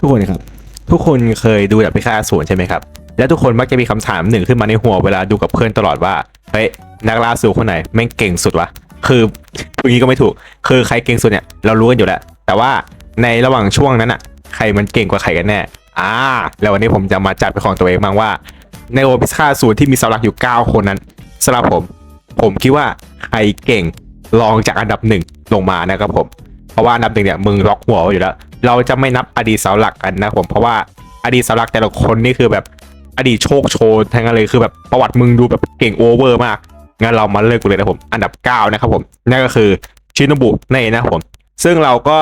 ทุกคนครับ ทุกคนเคยดูดับพิฆาตอสูรใช่ไหมครับ แล้วทุกคนมักจะมีคำถามหนึ่งขึ้นมาในหัวเวลาดูกับเพื่อนตลอดว่า เฮ้ย นักล่าสูรคนไหนแม่งเก่งสุดวะ คือพูดงี้ก็ไม่ถูก คือใครเก่งสุดเนี่ยเรารู้กันอยู่แล้ว แต่ว่าในระหว่างช่วงนั้นอะใครมันเก่งกว่าใครกันแน่ อ่า แล้ววันนี้ผมจะมาจัดเป็นของตัวเองบ้างว่า ในโอพิฆาตอสูรที่มีสาหลักอยู่ 9 คนนั้นสำหรับผม ผมคิดว่าใครเก่งรองจากอันดับหนึ่งลงมานะครับผม เพราะว่าอันดับหนึ่งเนี่ยมึงล็อกหัวอยู่แล้ว เราจะไม่นับอดีตเสาหลักกันนะผมเพราะว่าอดีตเสาหลักแต่ละคนนี่คือแบบอดีตโชคโชนทั้งนั้นเลยคือแบบประวัติมึงดูแบบเก่งโอเวอร์มากงั้นเรามาเลิกกันเลยนะผมอันดับ9นะครับผมนั่นก็คือชินบุนั่นเองนะครับผม ซึ่งเราก็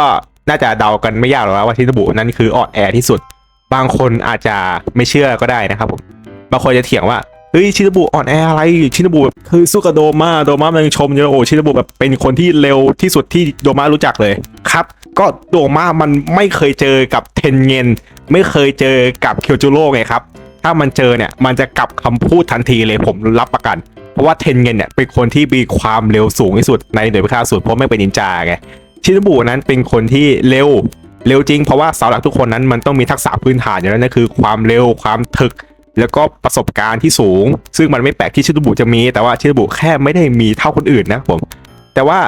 น่าจะเดากันไม่ยากหรอกว่าชินบุนั้นคืออ่อนแอที่สุด บางคนอาจจะไม่เชื่อก็ได้นะครับผมบางคนจะเถียงว่า เฮ้ยชินบุอ่อนแออะไรชินบุแบบคือสู้กับโดมาโดมามันยังชมเยอะโอ้ชินบุแบบเป็นคนที่เร็วที่สุดที่โดมารู้จักเลยครับก็โดมามันไม่เคยเจอกับเทนเงนไม่เคยเจอกับเคียวจูโร่ไงครับถ้ามันเจอเนี่ยมันจะกลับคำพูดทันทีเลยผมรับประกัน เพราะว่าเทนเงนเนี่ยเป็นคนที่มีความเร็วสูงที่สุดในหน่วยพิฆาตสูตรเพราะไม่เป็นนินจาไงชินบุนั้นเป็นคนที่เร็วเร็วจริงเพราะว่าเสาหลักทุกคนนั้นมันต้องมีทักษะพื้นฐานอยู่แล้วนั่นคือความเร็วความถึก แล้วก็ประสบการณ์ที่สูง ซึ่งมันไม่แปลกที่ชินบุจะมี แต่ว่าชินบุแค่ไม่ได้มีเท่าคนอื่นนะผม แต่ว่า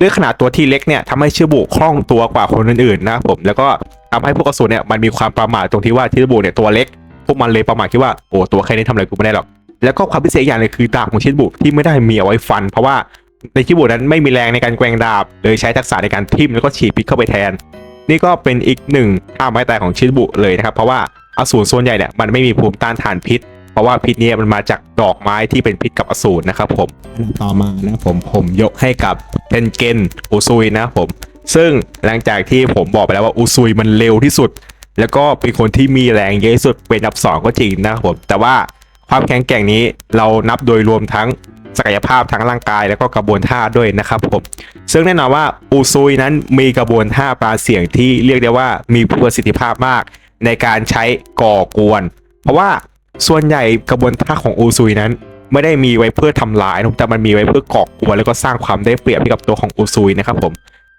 ด้วยขนาดตัวที่เล็กเนี่ยทำให้ชินบุคล่องตัวกว่าคนอื่นๆนะผม แล้วก็ทำให้พวกกระสุนเนี่ยมันมีความประมาทตรงที่ว่าชินบุเนี่ยตัวเล็ก พวกมันเลยประมาทคิดว่าโอ้ตัวแค่นี้ทำอะไรกูไม่ได้หรอก แล้วก็ความพิเศษอย่างหนึงคือดาบของชินบุที่ไม่ได้มีเอาไว้ฟัน เพราะว่าในชินบุนั้นไม่มีแรงในการแกว่งดาบเลยใช้ทักษะในการทิ่มแล้วก็ฉีดพิษเข้าไปแทน นี่ก็เป็นอีกหนึ่งท่าไม้ตายของชินบุเลยนะครับเพราะว่า อสูรส่วนใหญ่เนี่ยมันไม่มีภูมิต้านทานพิษ เพราะว่าพิษเนี้มันมาจากดอกไม้ที่เป็นพิษกับอสูรนะครับผมต่อมานะผมผมยกให้กับเทนเกนอุซุยนะผม ซึ่งหลังจากที่ผมบอกไปแล้วว่าอุซุยมันเร็วที่สุด แล้วก็เป็นคนที่มีแรงเยอะที่สุดเป็นอันดับสองก็จริงนะครับผม แต่ว่าความแข็งแกร่งนี้เรานับโดยรวมทั้งศักยภาพทั้งร่างกายแล้วก็กระบวนท่าด้วยนะครับผม ซึ่งแน่นอนว่าอุซุยนั้นมีกระบวนท่าปราเสียงที่เรียกได้ว่ามีประสิทธิภาพมาก ในการใช้ก่อกวน เพราะว่าส่วนใหญ่กระบวนท่าของอูซุยนั้น ไม่ได้มีไว้เพื่อทำลายนะแต่มันมีไว้เพื่อก่อกวนแล้วก็สร้างความได้เปรียบให้กับตัวของอูซุยนะครับผม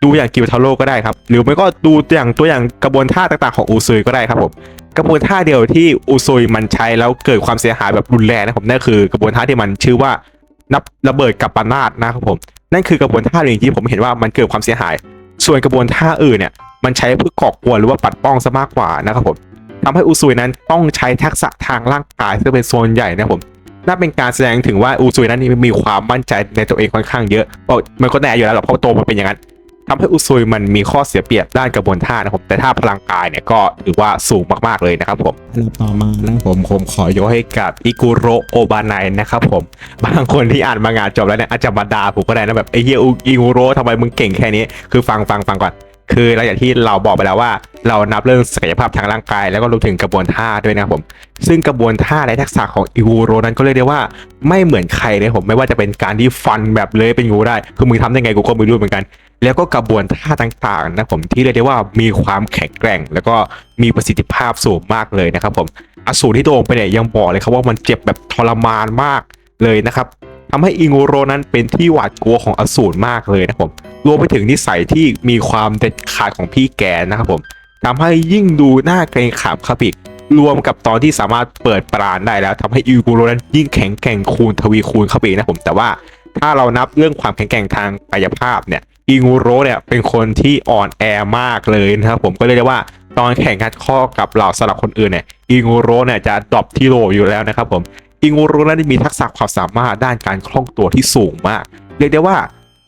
ดูอย่างกิวทาโร่ก็ได้ครับ หรือไม่ก็ดูอย่างตัวอย่างกระบวนท่าต่างๆของอูซุยก็ได้ครับผมกระบวนท่าเดียวที่อูซุยมันใช้แล้วเกิดความเสียหายแบบรุนแรงนะครับนั่นคือกระบวนท่าที่มันชื่อว่านับระเบิดกับปานาดนะครับผมนั่นคือกระบวนท่าหนึ่งที่ผมเห็นว่ามันเกิดความเสียหาย ส่วนกระบวนท่าอื่นเนี่ยมันใช้เพื่อก่อกวนหรือว่าปัดป้องซะมากกว่านะครับผมทำให้อุซุยนั้นต้องใช้ทักษะทางร่างกายซึ่งเป็นโซนใหญ่นะครับผมน่าเป็นการแสดงถึงว่าอุซุยนั้นมีความมั่นใจในตัวเองค่อนข้างเยอะเพราะมันก็แน่อยู่แล้วหรอกเพราะโตมาเป็นอย่างนั้น ทำให้อุซุยมันมีข้อเสียเปรียบด้านกระบวนท่านะครับแต่ถ้าพลังกายเนี่ยก็ถือว่าสูงมากๆเลยนะครับผมอันดับต่อมานะผมผมขอยกให้กับอิกุโรโอบานายนะครับผมบางคนที่อ่านมางานจบแล้วเนี่ยอาจจะมาด่าผมก็ได้นะแบบไอ้เฮียอิกุโรทำไมมึงเก่งแค่นี้คือฟังฟังฟังก่อน คือหลังจากที่เราบอกไปแล้วว่า เรานับเรื่องศักยภาพทางร่างกาย แล้วก็รวมถึงกระบวนท่าด้วยนะครับผม ซึ่งกระบวนท่าและทักษะของอิกุโรนั้นก็เรียกได้ว่าไม่เหมือนใครเลยผมไม่ว่าจะเป็นการที่ฟันแบบเลยเป็นงูได้ คือมึงทำได้ไงกูก็ไม่รู้เหมือนกัน แล้วก็กระบวนท่าต่างๆนะผมที่เรียกได้ว่ามีความแข็งแกร่ง แล้วก็มีประสิทธิภาพสูงมากเลยนะครับผมอสูรที่โดนไปเนี่ยยังบอกเลยครับว่ามันเจ็บแบบทรมานมากเลยนะครับ ทำให้อิงูโรนั้นเป็นที่หวาดกลัวของอสูรมากเลยนะครับผมรวมไปถึงนิสัยที่มีความเด็ดขาดของพี่แกนะครับผมทำให้ยิ่งดูหน่าเกรงขามครับอีกรวมกับตอนที่สามารถเปิดปราณได้แล้วทำให้อิงูโรนั้นยิ่งแข็งแกร่งคูณทวีคูณข้าไปอีกนะผมแต่ว่าถ้าเรานับเรื่องความแข็งแกร่งทางกายภาพเนี่ยอิงูโรเนี่ยเป็นคนที่อ่อนแอมากเลยนะครับผมก็เลยกได้ว่าตอนแข่งขันข้อกับเหล่าสลับคนอื่นเนี่ยอิงูโรเนี่ยจะดรอปที่โลอยู่แล้วนะครับผม อิงูโรนั้นมีทักษะความสามารถด้านการคล่องตัวที่สูงมาก เรียกได้ว่า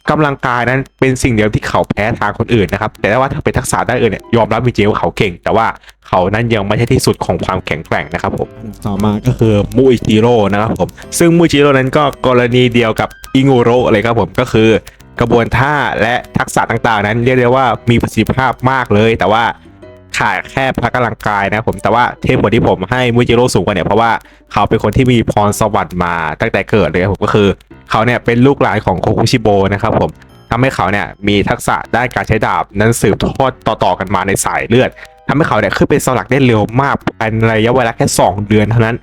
กำลังกายนั้นเป็นสิ่งเดียวที่เขาแพ้ทางคนอื่นนะครับ แต่ว่าถ้าเป็นทักษะด้านอื่นเนี่ยยอมรับจริงๆว่าเขาเก่ง แต่ว่าเขานั้นยังไม่ใช่ที่สุดของความแข็งแกร่งนะครับผม ต่อมาก็คือมูอิจิโร่นะครับผม ซึ่งมูอิจิโร่นั้นก็กรณีเดียวกับอิงูโรเลยครับผมก็คือกระบวนท่าและทักษะต่างๆ นั้นเรียกได้ว่ามีประสิทธิภาพมากเลย แต่ว่า ขาดแค่พละกำลังกายนะผมแต่ว่าเทพบทที่ผมให้มูจิโร่สูงกว่าเนี่ยเพราะว่าเขาเป็นคนที่มีพรสวรรค์มาตั้งแต่เกิดเลยครับผมก็คือเขาเนี่ยเป็นลูกหลานของโคคุชิโบนะครับผมทำให้เขาเนี่ยมีทักษะด้านการใช้ดาบนั้นสืบทอดต่อๆกันมาในสายเลือดทำให้เขาเนี่ยขึ้นเป็นเสาหลักได้เร็วมากภายในระยะเวลาแค่ 2 เดือนเท่านั้น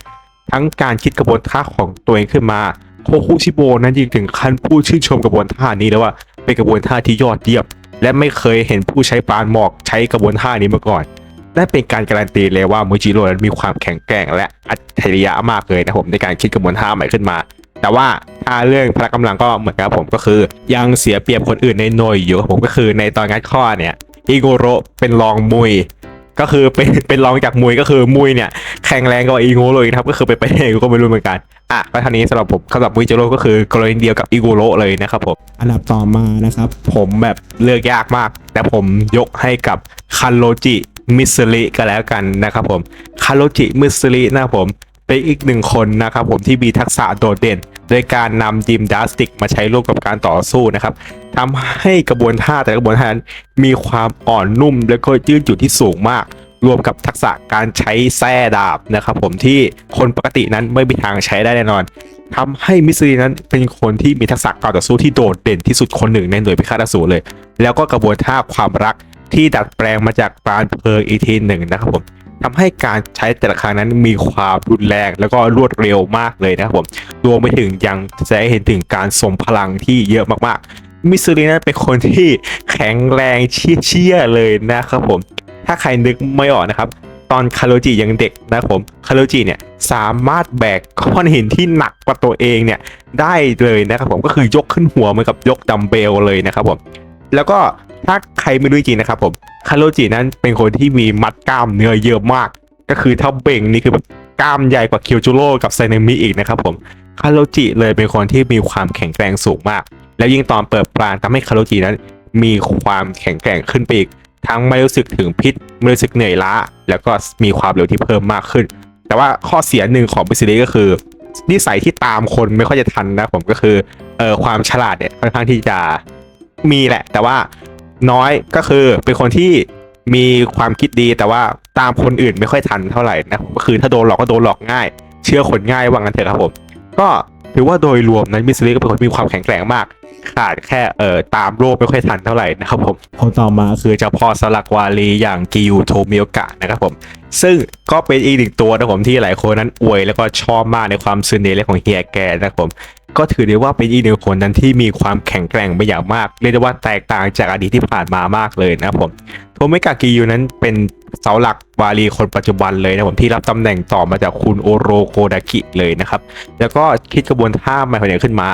ทั้งการคิดกระบวนท่าของตัวเองขึ้นมาโคคุชิโบนั้นยิงถึงขั้นพูดชื่นชมกระบวนท่านี้แล้วว่าเป็นกระบวนท่าที่ยอดเยี่ยม และไม่เคยเห็นผู้ใช้ปานหมอกใช้กระบวนท่านี้มาก่อนนั่นเป็นการการันตีเลยว่ามูจิโร่นั้นมีความแข็งแกร่ง และอัจฉริยะมากเลยนะผมในการคิดกระบวนท่าใหม่ขึ้นมา แต่ว่าถ้าเรื่องพละกำลังก็เหมือนกับผมก็คือ ยังเสียเปรียบคนอื่นในหน่วยอยู่ผมก็คือในตอนงัดข้อเนี่ยอิโกโรเป็นรองมุยก็คือเป็นเป็นรองจากมุยก็คือมุยเนี่ยแข็งแรงกว่าอิโกโรอีกครับก็คือไปไปไหนก็ไม่รู้เหมือนกัน อะก็เท่านี้สำหรับผมสำหรับมุยจิโร่ก็คือกรณีเดียวกับอิโกโรเลยนะครับผม อันดับต่อมานะครับ ผมแบบเลือกยากมาก แต่ผมยกให้กับคันโรจิมิสริก็แล้วกันนะครับผมคันโรจิมิสรินะครับผมเป็นอีกหนึ่งคนนะครับผมที่มีทักษะโดดเด่น โดยการนำดิมดาสติกมาใช้ร่วมกับการต่อสู้นะครับทำให้กระบวนท่าแต่ละกระบวนท่านั้นมีความอ่อนนุ่มและก็ยืดหยุ่นที่สูงมาก รวมกับทักษะการใช้แส้ดาบนะครับผมที่คนปกตินั้นไม่มีทางใช้ได้แน่นอนทำให้มิสซิลีนั้นเป็นคนที่มีทักษะการต่อสู้ที่โดดเด่นที่สุดคนหนึ่งในหน่วยพิฆาตอสูรเลย แล้วก็กระบวนท่าความรักที่ดัดแปลงมาจากปราณเพลิงอีทีหนึ่งนะครับผมทำให้การใช้แต่ละครั้งนั้นมีความรุนแรงแล้วก็รวดเร็วมากเลยนะครับผมรวมไปถึงยังจะได้เห็นถึงการสมพลังที่เยอะมากๆ มิสซิลีนั้นเป็นคนที่แข็งแรงเชี่ยๆเลยนะครับผม ถ้าใครนึกไม่ออกนะครับ ตอนคาโรจิยังเด็กนะครับผมคาโรจิเนี่ยสามารถแบกก้อนหินที่หนักกว่าตัวเองเนี่ยได้เลยนะครับผมก็คือยกขึ้นหัวเหมือนกับยกดัมเบลเลยนะครับผมแล้วก็ถ้าใครไม่รู้จริงนะครับผมคาโรจินั้นเป็นคนที่มีมัดกล้ามเนื้อเยอะมาก ก็คือถ้าเบ่งนี่คือแบบกล้ามใหญ่กว่าคิวจูโร่กับไซเนมิอีกนะครับผมคาโรจิเลยเป็นคนที่มีความแข็งแกร่งสูงมาก แล้วยิ่งตอนเปิดปราณทำให้คาโรจินั้น มีความแข็งแกร่งขึ้นไปอีก ทั้งไม่รู้สึกถึงพิษไม่รู้สึกเหนื่อยล้า แล้วก็มีความเร็วที่เพิ่มมากขึ้น แต่ว่าข้อเสียหนึ่งของบิสซิลีก็คือนิสัยที่ตามคนไม่ค่อยจะทันนะผมก็คือเอ่อความฉลาดเนี่ยค่อนข้างที่จะมีแหละ แต่ว่าน้อยก็คือเป็นคนที่มีความคิดดีแต่ว่าตามคนอื่นไม่ค่อยทันเท่าไหร่นะผมก็คือถ้าโดนหลอกก็โดนหลอกง่าย เชื่อคนง่ายว่างั้นเถอะครับผม ก็ถือว่าโดยรวมนั้นมิสซิลีก็เป็นคนมีความแข็งแกร่งมาก ขาดแค่เอ่อตามโลกไม่ค่อยทันเท่าไหร่นะครับผมคนต่อมาคือเจ้าพ่อสลักวาลีอย่างกิยูโทมิโอกะนะครับผม ซึ่งก็เป็นอีกหนึ่งตัวนะผมที่หลายคนนั้นอวยแล้วก็ชอบมากในความซึนเนและของเฮียแกนะครับผมก็ถือได้ว่าเป็นอีกหนึ่งคนนั้นที่มีความแข็งแกร่งไปอย่างมากเรียกได้ว่าแตกต่างจากอดีตที่ผ่านมามากเลยนะครับผมโทมิกะกิยูนั้นเป็นเสาหลักวาลีคนปัจจุบันเลยนะผมที่รับตำแหน่งต่อมาจากคุณโอโรโคดากิเลยนะครับ แล้วก็คิดกระบวนท่าใหม่ของเนี่ยขึ้นมา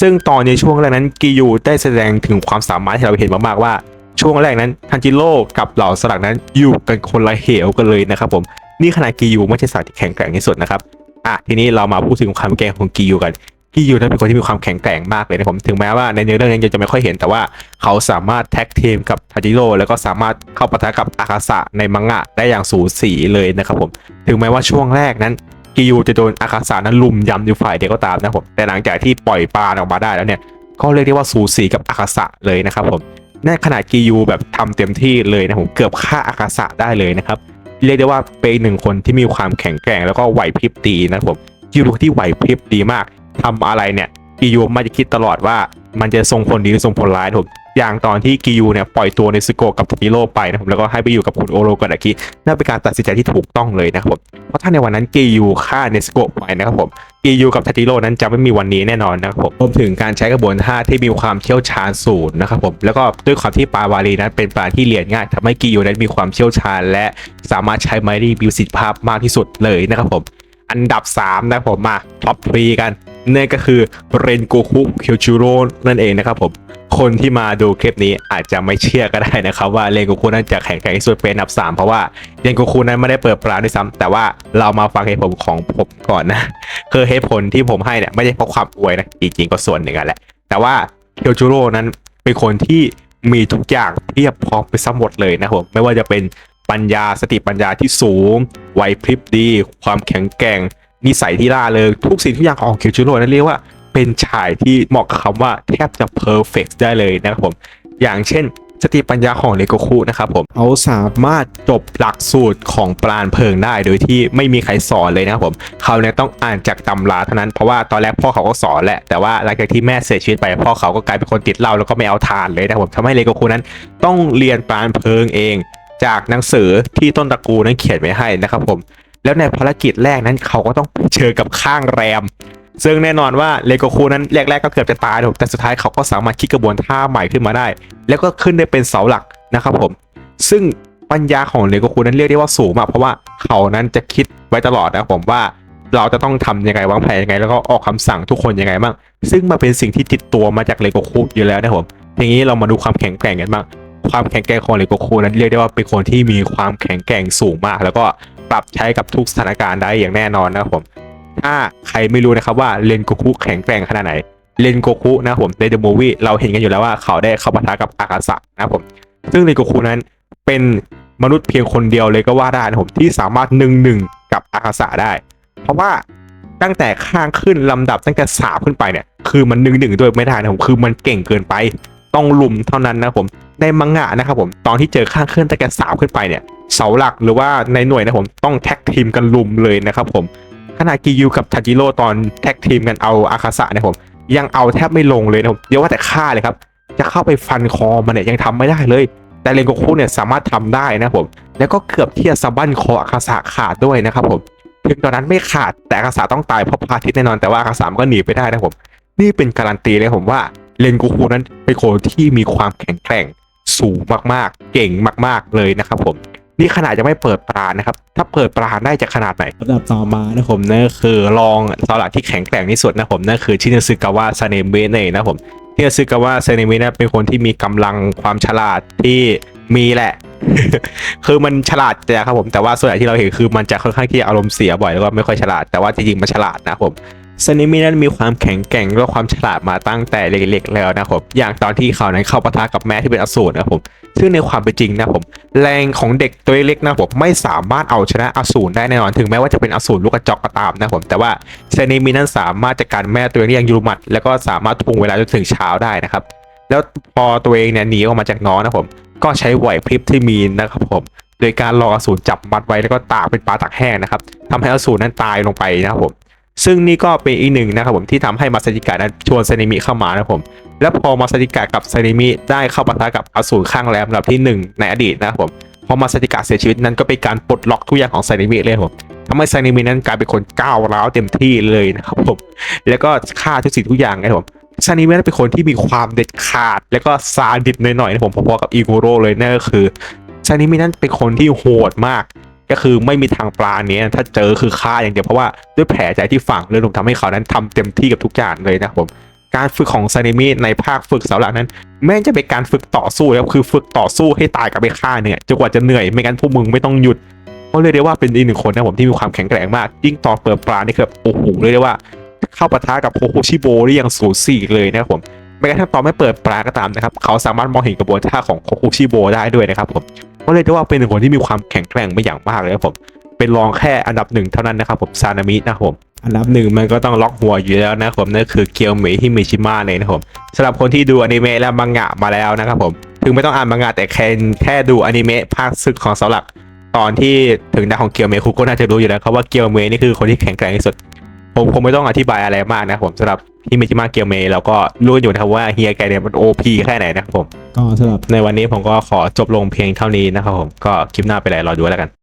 ซึ่งตอนในช่วงแรกนั้นกิยูได้แสดงถึงความสามารถที่เราเห็นมากๆว่า ช่วงแรกนั้นทันจิโร่กับเหล่าสลักนั้นอยู่กันคนละเหวกันเลยนะครับผมนี่ขนาดกิยูไม่ใช่สัตว์ที่แข็งแกร่งที่สุดนะครับอะทีนี้เรามาพูดถึงความแกร่งของกิยูกันกิยูนั้นเป็นคนที่มีความแข็งแกร่งมากเลยนะผมถึงแม้ว่าในเนื้อเรื่องยังจะไม่ค่อยเห็นแต่ว่าเขาสามารถแท็กทีมกับทันจิโร่แล้วก็สามารถเข้าปะทะกับอาคาสะในมังงะได้อย่างสูสีเลยนะครับผมถึงแม้ว่าช่วงแรกนั้น กิยูจะโดนอาคาสานั้นลุมยำอยู่ฝ่ายเดียวก็ตามนะผมแต่หลังจากที่ปล่อยปลาออกมาได้แล้วเนี่ยก็เรียกได้ว่าสูสีกับอาคาสะเลยนะครับผมในขนาดกิยูแบบทำเต็มที่เลยนะผมเกือบฆ่าอาคาสะได้เลยนะครับเรียกได้ว่าเป็นหนึ่งคนที่มีความแข็งแกร่งแล้วก็ไหวพริบดีนะผมกิยูที่ไหวพริบดีมากทำอะไรเนี่ยกิยูมันจะคิดตลอดว่ามันจะส่งผลดีหรือส่งผลร้ายผม อย่างตอนที่กิยูเนี่ยปล่อยตัวในสโกกับทิโร่ไปนะผมแล้วก็ให้ไปอยู่กับคุณโอโรกาดากินั่นเป็นการตัดสินใจที่ถูกต้องเลยนะครับผมเพราะถ้าในวันนั้นกิยูฆ่าเนสโกไปนะครับผมกิยูกับทาติโร่นั้นจะไม่มีวันนี้แน่นอนนะครับผมรวมถึงการใช้กระบวนท่าที่มีความเชี่ยวชาญสูงนะครับผมแล้วก็ด้วยความที่ปลาวารีนั้นเป็นปลาที่เรียนง่ายทำให้กิยูนั้นมีความเชี่ยวชาญ และสามารถใช้ไม้ได้มีประสิทธิภาพมากที่สุดเลยนะครับผมอันดับ 3 นะผมมาท็อปทรีกันนั่นก็คือเรนโกคุเคียวจูโร่นั่นเองนะครับผม คนที่มาดูคลิปนี้อาจจะไม่เชื่อก็ได้นะครับ ว่าเรนโกคุนั้นจะแข็งแกร่งที่สุดเป็นอันดับ 3 เพราะว่าเรนโกคุนั้นไม่ได้เปิดปลาด้วยซ้ำแต่ว่าเรามาฟังเหตุผลของผมก่อนนะคือเหตุผลที่ผมให้เนี่ยไม่ใช่เพราะความอวยนะจริงๆก็ส่วนหนึ่งกันแหละ แต่ว่าเคียวจูโร่นั้นเป็นคนที่มีทุกอย่างเพียบพร้อมไปซะหมดเลยนะครับผมไม่ว่าจะเป็นปัญญาสติปัญญาที่สูงไหวพริบดี ความแข็งแกร่งนิสัยที่ล่าเริงทุกสิ่งทุกอย่างของเคียวจูโร่นั้นเรียกว่า เป็นชายที่เหมาะกับคำว่าแทบจะเพอร์เฟกได้เลยนะครับผม อย่างเช่นสติปัญญาของเลโกคุนะครับผมเขาสามารถจบหลักสูตรของปราณเพลิงได้โดยที่ไม่มีใครสอนเลยนะครับผมเขาเนี่ยต้องอ่านจากตำราเท่านั้นเพราะว่าตอนแรกพ่อเขาก็สอนแหละแต่ว่าหลังจากที่แม่เสียชีวิตไปพ่อเขาก็กลายเป็นคนติดเหล้าแล้วก็ไม่เอาทานเลยนะครับผมทำให้เลโกคุนั้นต้องเรียนปราณเพลิงเอง จากหนังสือที่ต้นตระกูลนั้นเขียนไว้ให้นะครับผมแล้วในภารกิจแรกนั้นเขาก็ต้องเจอกับข้างแรม ซึ่งแน่นอนว่าเลโกคูนั้นแรกๆก็เกือบจะตายถูกแต่สุดท้ายเขาก็สามารถคิดกระบวนท่าใหม่ขึ้นมาได้ แล้วก็ขึ้นได้เป็นเสาหลักนะครับผม ซึ่งปัญญาของเลโกคูนั้นเรียกได้ว่าสูงมากเพราะว่าเขานั้นจะคิดไว้ตลอดนะผมว่าเราจะต้องทำยังไงวางแผนยังไง แล้วก็ออกคำสั่งทุกคนยังไงบ้าง ซึ่งมันเป็นสิ่งที่ติดตัวมาจากเลโกคูอยู่แล้วนะผมอย่างนี้เรามาดูความแข็งแกร่งกันบ้างความแข็งแกร่งของเลโกคูนั้นเรียกได้ว่าเป็นคนที่มีความแข็งแกร่งสูงมาก แล้วก็ปรับใช้กับทุกสถานการณ์ได้อย่างแน่นอนนะครับผม ถ้าใครไม่รู้นะครับว่าเลนโกคุแข็งแกร่งขนาดไหน เลนโกคุนะผมในเดอะมูวี่เราเห็นกันอยู่แล้วว่าเขาได้เข้าปะทะกับอากาสะนะผมซึ่งเลนโกคุนั้นเป็นมนุษย์เพียงคนเดียวเลยก็ว่าได้นะผมที่สามารถหนึ่งหนึ่งกับอากาสะได้ เพราะว่าตั้งแต่ข้างขึ้นลำดับตั้งแต่สามขึ้นไปเนี่ยคือมันหนึ่งหนึ่งด้วยไม่ได้นะผมคือมันเก่งเกินไปต้องลุมเท่านั้นนะผมในมังงะนะครับผมตอนที่เจอข้างขึ้นตั้งแต่สามขึ้นไปเนี่ยเสาหลักหรือว่าในหน่วยนะผมต้องแท็กทีมกันลุมเลยนะครับผม ขณะกิยูกับทาจิโร่ตอนแท็กทีมกันเอาอาคาสะเนี่ยผม ยังเอาแทบไม่ลงเลยนะผมเดี๋ยวว่าแต่ฆ่าเลยครับ จะเข้าไปฟันคอมันเนี่ยยังทำไม่ได้เลย แต่เรนโกคุเนี่ยสามารถทำได้นะผม แล้วก็เกือบที่จะสะบั้นคออาคาสะขาดด้วยนะครับผม ถึงตอนนั้นไม่ขาดแต่อาคาสะต้องตายเพราะพาทิตแน่นอนแต่ว่าอาคาสะมันก็หนีไปได้นะผม นี่เป็นการันตีเลยผมว่าเรนโกคุนั้นเป็นคนที่มีความแข็งแกร่งสูงมากๆ เก่งมาก ๆเลยนะครับผม นี่ขนาดจะไม่เปิดปราณนะครับ ถ้าเปิดปราณได้จะขนาดไหนลำดับต่อมานะผมนั่นคือรองสาหลักที่แข็งแกร่งที่สุดนะผมนั่นคือชินซึกาวะซาเนเมเนะผมชินซึกาวะซาเนเมะนะเป็นคนที่มีกำลังความฉลาดที่มีแหละ คือมันฉลาดแต่ครับผมแต่ว่าส่วนใหญ่ที่เราเห็นคือมันจะค่อนข้างที่จะอารมณ์เสียบ่อยแล้วก็ไม่ค่อยฉลาดแต่ว่าจริงๆมันฉลาดนะผมซานิมินั้นมีความแข็งแกร่งและความฉลาดมาตั้งแต่เล็กๆแล้วนะครับ อย่างตอนที่เขานั้นเข้าปะทะกับแม่ที่เป็นอสูรนะครับผม ซึ่งในความเป็นจริงนะผม แรงของเด็กตัวเล็กนะผมไม่สามารถเอาชนะอสูรได้แน่นอนถึงแม้ว่าจะเป็นอสูรลูกกระจอกก็ตามนะผมแต่ว่าเซนิมินั้นสามารถจัดการแม่ตัวเองได้อย่างยูรุมัดแล้วก็สามารถทวงเวลาจนถึงเช้าได้นะครับ แล้วพอตัวเองเนี่ยหนีออกมาจากน้องนะผมก็ใช้ไหวพริบที่มีนะครับผม โดยการรออสูรจับมัดไว้แล้วก็ตากเป็นปลาตากแห้งนะครับทำให้อสูรนั้นตายลงไปนะครับผม ซึ่งนี่ก็เป็นอีกหนึ่งนะครับผมที่ทำให้มาซาจิกะนั้นชวนซนิมิเข้ามานะครับผม และพอมาซาจิกะกับซนิมิได้เข้าปะทะกับอสูรข้างแรมลำดับที่หนึ่งในอดีตนะครับผมพอมาซาจิกะเสียชีวิตนั้นก็เป็นการปลดล็อกทุกอย่างของซนิมิเลยผมทำให้ซนิมินั้นกลายเป็นคนก้าวร้าวเต็มที่เลยนะครับผม แล้วก็ฆ่าทุกสิ่งทุกอย่างนะครับผมซานิมินั้นเป็นคนที่มีความเด็ดขาด แล้วก็ซาดิสหน่อยๆนะผมพอๆกับอีโกโร่เลยนั่นก็คือซานิมินั้นเป็นคนที่โหดมาก ก็คือไม่มีทางปลาเนี้ยถ้าเจอคือฆ่าอย่างเดียวเพราะว่าด้วยแผลใจที่ฝังเลยผมทำให้เขานั้นทำเต็มที่กับทุกอย่างเลยนะครับผมการฝึกของซานิมิในภาคฝึกเสาหลักนั้น แม่งจะเป็นการฝึกต่อสู้แล้วคือฝึกต่อสู้ให้ตายกับไปฆ่าเนี่ยจนกว่าจะเหนื่อยไม่งั้นพวกมึงไม่ต้องหยุดก็เลยกได้ว่าเป็นอีกหนึ่งคนนะผมที่มีความแข็งแกร่งมากยิ่งตอนเปิดปลานี่คือแบโอ้โหเลยกได้ว่า เข้าปะทะกับโคโคชิโบได้อย่างสูสีเลยนะครับผม แม้กระทั่งตอนไม่เปิดปลาก็ตามนะครับ เขาสามารถมองเห็นกระบวนท่าของโคโคชิโบได้ด้วยนะครับผมก็เลยได้ว่าเป็นคนที่มีความแข็งแกร่งไม่อย่างมากเลยครับผม เป็นรองแค่อันดับหนึ่งเท่านั้นนะครับผมซานามินะครับผมอันดับหนึ่งมันก็ต้องล็อกหัวอยู่แล้วนะครับผมนั่นคือเกียวเมฮิมิชิมะเลยนะครับผมสำหรับคนที่ดูอนิเมะและมังงะมาแล้วนะครับผมถึงไม่ต้องอ่านมังงะแต่แค่แค่ดูอนิเมะภาคศึกของเสาหลัก ตอนที่ถึงดาวของเกียวเมคุก็น่าจะรู้อยู่แล้วครับว่าเกียวเมนี่คือคนที่แข็งแกร่งที่สุด ผมคงไม่ต้องอธิบายอะไรมากนะครับผมสำหรับฮิมิชิมะเกียวเมเราก็รู้อยู่นะครับว่าเฮียแกเนี่ยมันโอพีแค่ไหนนะครับผม ก็สำหรับในวันนี้ผมก็ขอจบลงเพียงเท่านี้นะครับผมก็คลิปหน้าไปไหนรอดูแล้วกัน